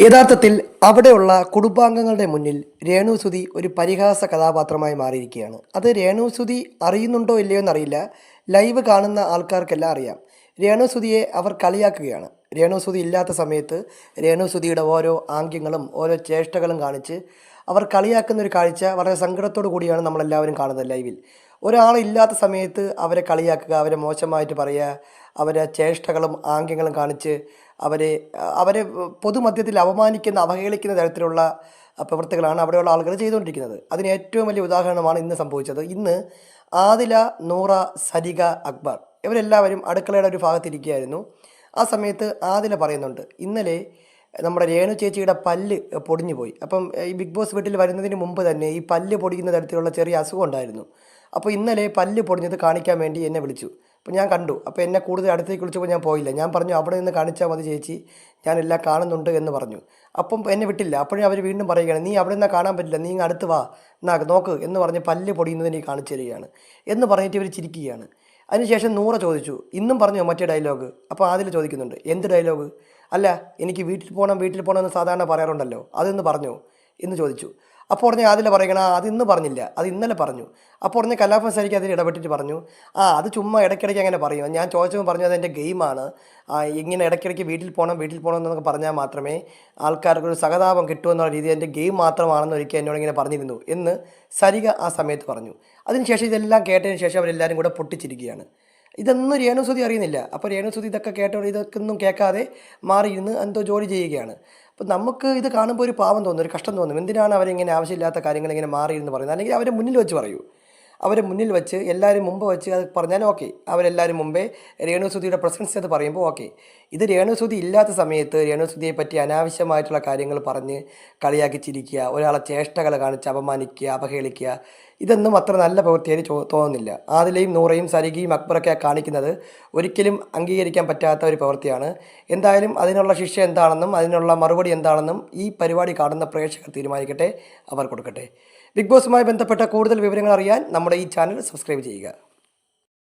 യഥാർത്ഥത്തിൽ അവിടെയുള്ള കുടുംബാംഗങ്ങളുടെ മുന്നിൽ രേണുസുതി ഒരു പരിഹാസ കഥാപാത്രമായി മാറിയിരിക്കുകയാണ്. അത് രേണുസുതി അറിയുന്നുണ്ടോ ഇല്ലയോ എന്നറിയില്ല. ലൈവ് കാണുന്ന ആൾക്കാർക്കെല്ലാം അറിയാം. രേണുസുതിയെ അവർ കളിയാക്കുകയാണ്. രേണുസുതി ഇല്ലാത്ത സമയത്ത് രേണുസുതിയുടെ ഓരോ ആംഗ്യങ്ങളും ഓരോ ചേഷ്ടകളും കാണിച്ച് അവർ കളിയാക്കുന്ന ഒരു കാഴ്ച വളരെ സങ്കടത്തോടു കൂടിയാണ് നമ്മളെല്ലാവരും കാണുന്നത് ലൈവിൽ. ഒരാളില്ലാത്ത സമയത്ത് അവരെ കളിയാക്കുക അവരെ മോശമായിട്ട് പറയുക അവരെ ചേഷ്ടകളും ആംഗ്യങ്ങളും കാണിച്ച് അവരെ അവരെ പൊതുമധ്യത്തിൽ അപമാനിക്കുന്ന അവഹേളിക്കുന്ന തരത്തിലുള്ള പ്രവൃത്തികളാണ് അവിടെയുള്ള ആളുകൾ ചെയ്തുകൊണ്ടിരിക്കുന്നത്. അതിന് ഏറ്റവും വലിയ ഉദാഹരണമാണ് ഇന്ന് സംഭവിച്ചത്. ഇന്ന് ആദില നൂറ സരിക അക്ബർ. ഇവരെല്ലാവരും അടുക്കളയുടെ ഒരു ഭാഗത്തിരിക്കുകയായിരുന്നു. ആ സമയത്ത് ആദില പറയുന്നുണ്ട് ഇന്നലെ നമ്മുടെ രേണു ചേച്ചിയുടെ പല്ല് പൊടിഞ്ഞു പോയി അപ്പം ഈ ബിഗ് ബോസ് വീട്ടിൽ വരുന്നതിന് മുമ്പ് തന്നെ ഈ പല്ല് പൊടിക്കുന്ന തരത്തിലുള്ള ചെറിയ അസുഖം ഉണ്ടായിരുന്നു. അപ്പോൾ ഇന്നലെ പല്ല് പൊടിഞ്ഞത് കാണിക്കാൻ വേണ്ടി എന്നെ വിളിച്ചു. അപ്പോൾ ഞാൻ കണ്ടു. അപ്പോൾ എന്നെ കൂടുതൽ അടുത്തേക്ക് വിളിച്ചപ്പോൾ ഞാൻ പോയില്ല. ഞാൻ പറഞ്ഞു അവിടെ നിന്ന് കാണിച്ചാൽ മതി ചേച്ചി. ഞാനെല്ലാം കാണുന്നുണ്ട് എന്ന് പറഞ്ഞു. അപ്പം എന്നെ വിട്ടില്ല. അപ്പോഴും അവർ വീണ്ടും പറയുകയാണ് നീ അവിടെ നിന്ന് കാണാൻ പറ്റില്ല. നീ അടുത്ത് വാ. എന്നാ നോക്ക് എന്ന് പറഞ്ഞ് പല്ല് പൊടിയുന്നതിനെ കാണിച്ചു തരികയാണ്. എന്ന് പറഞ്ഞിട്ട് ഇവർ ചിരിക്കുകയാണ്. അതിനുശേഷം നൂറ ചോദിച്ചു. ഇന്നും പറഞ്ഞു മറ്റേ ഡയലോഗ് അപ്പോൾ ആദിൽ ചോദിക്കുന്നുണ്ട്. എന്ത് ഡയലോഗ് അല്ല എനിക്ക് വീട്ടിൽ പോകണം വീട്ടിൽ പോകണം എന്ന് സാധാരണ പറയാറുണ്ടല്ലോ. അതെന്ന് പറഞ്ഞു? എന്ന് ചോദിച്ചു. അപ്പോൾ ഉടനെ അതിൽ പറയണ "ആ, അത് ഇന്ന് പറഞ്ഞില്ല. അത് ഇന്നലെ പറഞ്ഞു. അപ്പോൾ ഉടനെ കലാപം സാരിക്ക് അതിൽ ഇടപെട്ടിട്ട് പറഞ്ഞു ആ അത് ചുമ്മാ ഇടയ്ക്കിടയ്ക്ക് അങ്ങനെ പറയും. ഞാൻ ചോദിച്ചപ്പോൾ പറഞ്ഞു അതെന്റെ ഗെയിമാണ്. ഇങ്ങനെ ഇടയ്ക്കിടയ്ക്ക് വീട്ടിൽ പോകണം വീട്ടിൽ പോകണം എന്നൊക്കെ പറഞ്ഞാൽ മാത്രമേ ആൾക്കാർക്ക് ഒരു സഹതാപം കിട്ടുമെന്നുള്ള രീതി എന്റെ ഗെയിം മാത്രമാണെന്ന് ഒരിക്കൽ എന്നോട് ഇങ്ങനെ പറഞ്ഞിരുന്നു എന്ന് സരിക ആ സമയത്ത് പറഞ്ഞു. അതിനുശേഷം ഇതെല്ലാം കേട്ടതിന് ശേഷം അവരെല്ലാവരും കൂടെ പൊട്ടിച്ചിരിക്കുകയാണ്. ഇതൊന്നും രേണുസുതി അറിയുന്നില്ല. അപ്പോൾ രേണുസുതി ഇതൊക്കെ കേട്ടോ ഇതൊക്കെ ഒന്നും കേൾക്കാതെ മാറിയിരുന്ന് എന്തോ ജോലി ചെയ്യുകയാണ്. അപ്പോൾ നമുക്ക് ഇത് കാണുമ്പോൾ ഒരു പാവം തോന്നും ഒരു കഷ്ടം തോന്നും. എന്തിനാണ് അവരിങ്ങനെ ആവശ്യമില്ലാത്ത കാര്യങ്ങൾ ഇങ്ങനെ മാറിയെന്ന് പറയുന്നത്? അല്ലെങ്കിൽ അവരെ മുന്നിൽ വെച്ച് പറയൂ. അവരെ മുന്നിൽ വെച്ച് എല്ലാവരും മുമ്പ് വെച്ച് അത് പറഞ്ഞാൽ ഓക്കെ. അവരെല്ലാവരും മുമ്പേ രേണുസുതിയുടെ പ്രസൻസ് അത് പറയുമ്പോൾ ഓക്കെ. ഇത് രേണുസുതി ഇല്ലാത്ത സമയത്ത് രേണുസുതിയെ പറ്റി അനാവശ്യമായിട്ടുള്ള കാര്യങ്ങൾ പറഞ്ഞ് കളിയാക്കി ചിരിക്കുക ഒരാളെ ചേഷ്ടകൾ കാണിച്ച് അപമാനിക്കുക അപഹേളിക്കുക ഇതൊന്നും അത്ര നല്ല പ്രവൃത്തിയായി തോന്നുന്നില്ല. ആദിലയും നൂറയും സരികയും അക്ബറൊക്കെ കാണിക്കുന്നത് ഒരിക്കലും അംഗീകരിക്കാൻ പറ്റാത്ത ഒരു പ്രവൃത്തിയാണ്. എന്തായാലും അതിനുള്ള ശിക്ഷ എന്താണെന്നും അതിനുള്ള മറുപടി എന്താണെന്നും ഈ പരിപാടി കാണുന്ന പ്രേക്ഷകർ തീരുമാനിക്കട്ടെ അവർ കൊടുക്കട്ടെ. ബിഗ് ബോസുമായി ബന്ധപ്പെട്ട കൂടുതൽ വിവരങ്ങൾ അറിയാൻ നമ്മുടെ ഈ ചാനൽ സബ്സ്ക്രൈബ് ചെയ്യുക.